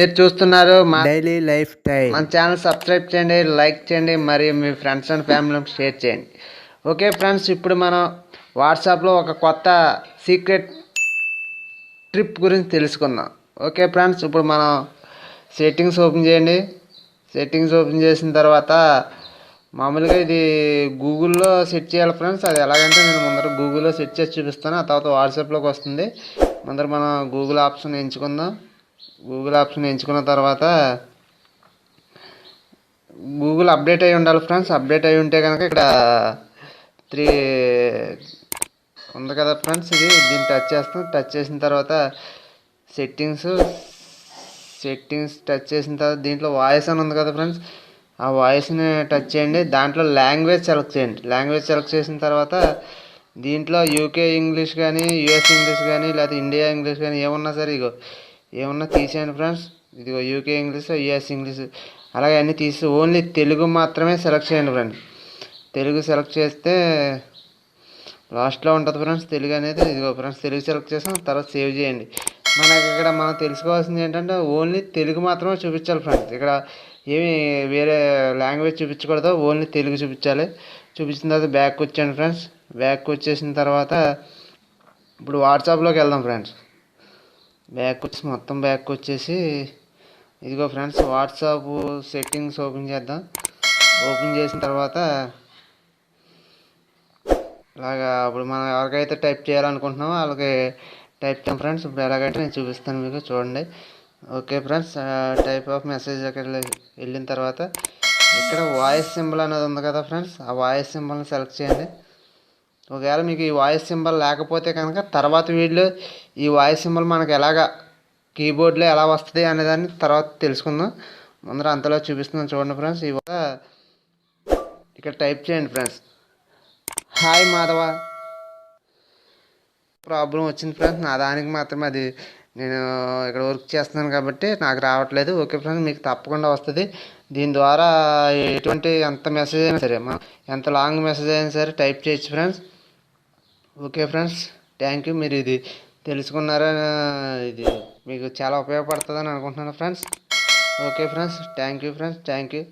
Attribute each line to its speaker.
Speaker 1: మీరు చూస్తున్నారు మా
Speaker 2: డైలీ లైఫ్ స్టైల్
Speaker 1: మన ఛానల్ సబ్స్క్రైబ్ చేయండి లైక్ చేయండి మరియు మీ ఫ్రెండ్స్ అండ్ ఫ్యామిలీకి షేర్ చేయండి. ఓకే ఫ్రెండ్స్ ఇప్పుడు మనం వాట్సాప్లో ఒక కొత్త సీక్రెట్ ట్రిప్ గురించి తెలుసుకుందాం. ఓకే ఫ్రెండ్స్ ఇప్పుడు మనం సెట్టింగ్స్ ఓపెన్ చేయండి. సెట్టింగ్స్ ఓపెన్ చేసిన తర్వాత మామూలుగా ఇది గూగుల్లో సెట్ చేయాలి ఫ్రెండ్స్ అది ఎలాగంటే నేను ముందర గూగుల్లో సెట్ చేసి చూపిస్తాను. ఆ తర్వాత వాట్సాప్లోకి వస్తుంది. ముందర మనం గూగుల్ ఆప్షన్ ఎంచుకుందాం. గూగుల్ ఆప్షన్ ఎంచుకున్న తర్వాత గూగుల్ అప్డేట్ అయి ఉండాలి ఫ్రెండ్స్ అప్డేట్ అయి ఉంటే కనుక ఇక్కడ త్రీ ఉంది కదా ఫ్రెండ్స్ ఇది. దీన్ని టచ్ చేస్తాం. టచ్ చేసిన తర్వాత సెట్టింగ్స్ సెట్టింగ్స్ టచ్ చేసిన తర్వాత దీంట్లో వాయిస్ అని ఉంది కదా ఫ్రెండ్స్ ఆ వాయిస్ని టచ్ చేయండి. దాంట్లో లాంగ్వేజ్ సెలెక్ట్ చేయండి. లాంగ్వేజ్ సెలెక్ట్ చేసిన తర్వాత దీంట్లో యూకే ఇంగ్లీష్ కానీ యుఎస్ ఇంగ్లీష్ కానీ లేకపోతే ఇండియా ఇంగ్లీష్ కానీ ఏమున్నా సరే ఇగో ఏమన్నా తీసేయండి ఫ్రెండ్స్. ఇదిగో యూకే ఇంగ్లీష్ యుఎస్ ఇంగ్లీష్ అలాగే అన్నీ తీసి ఓన్లీ తెలుగు మాత్రమే సెలెక్ట్ చేయండి ఫ్రెండ్స్. తెలుగు సెలెక్ట్ చేస్తే లాస్ట్లో ఉంటుంది ఫ్రెండ్స్ తెలుగు అనేది. ఇదిగో ఫ్రెండ్స్ తెలుగు సెలెక్ట్ చేసాం. తర్వాత సేవ్ చేయండి. మనకి ఇక్కడ మనం తెలుసుకోవాల్సింది ఏంటంటే ఓన్లీ తెలుగు మాత్రమే చూపించాలి ఫ్రెండ్స్. ఇక్కడ ఏమి వేరే లాంగ్వేజ్ చూపించకూడదు. ఓన్లీ తెలుగు చూపించాలి. చూపించిన తర్వాత బ్యాక్ వచ్చాను ఫ్రెండ్స్. బ్యాక్ వచ్చేసిన తర్వాత ఇప్పుడు వాట్సాప్లోకి వెళ్దాం ఫ్రెండ్స్. బ్యాక్ వచ్చి మొత్తం బ్యాక్ వచ్చేసి ఇదిగో ఫ్రెండ్స్ వాట్సాప్ సెట్టింగ్స్ ఓపెన్ చేద్దాం. ఓపెన్ చేసిన తర్వాత ఇలాగా ఇప్పుడు మనం ఎవరికైతే టైప్ చేయాలనుకుంటున్నామో వాళ్ళకి టైప్ చేయం ఫ్రెండ్స్. ఇప్పుడు ఎలాగైతే నేను చూపిస్తాను మీకు చూడండి. Okay friends type of message అక్కడ వెళ్ళిన తర్వాత ఇక్కడ వాయిస్ సింబల్ అనేది ఉంది కదా ఫ్రెండ్స్ ఆ వాయిస్ సింబల్ని సెలెక్ట్ చేయండి. ఒకవేళ మీకు ఈ వాయిస్ సింబల్ లేకపోతే కనుక తర్వాత వీడియో ఈ వాయిస్ సింబల్ మనకు ఎలాగా కీబోర్డ్లో ఎలా వస్తుంది అనేదాన్ని తర్వాత తెలుసుకుందాం. ముందర అంతలో చూపిస్తున్నాను చూడండి ఫ్రెండ్స్. ఇవాళ ఇక్కడ టైప్ చేయండి ఫ్రెండ్స్. హాయ్ మాధవ. ప్రాబ్లం వచ్చింది ఫ్రెండ్స్. నా దానికి మాత్రమే అది నేను ఇక్కడ వర్క్ చేస్తున్నాను కాబట్టి నాకు రావట్లేదు. ఓకే ఫ్రెండ్స్ మీకు తప్పకుండా వస్తుంది. దీని ద్వారా ఎటువంటి ఎంత మెసేజ్ అయినా సరే ఎంత లాంగ్ మెసేజ్ అయినా సరే టైప్ చేయొచ్చు friends. Okay friends thank you మీరు ఇది తెలుసుకున్నారా? ఇది మీకు చాలా ఉపయోగపడుతుందని అనుకుంటున్నాను friends. Okay friends thank you friends thank you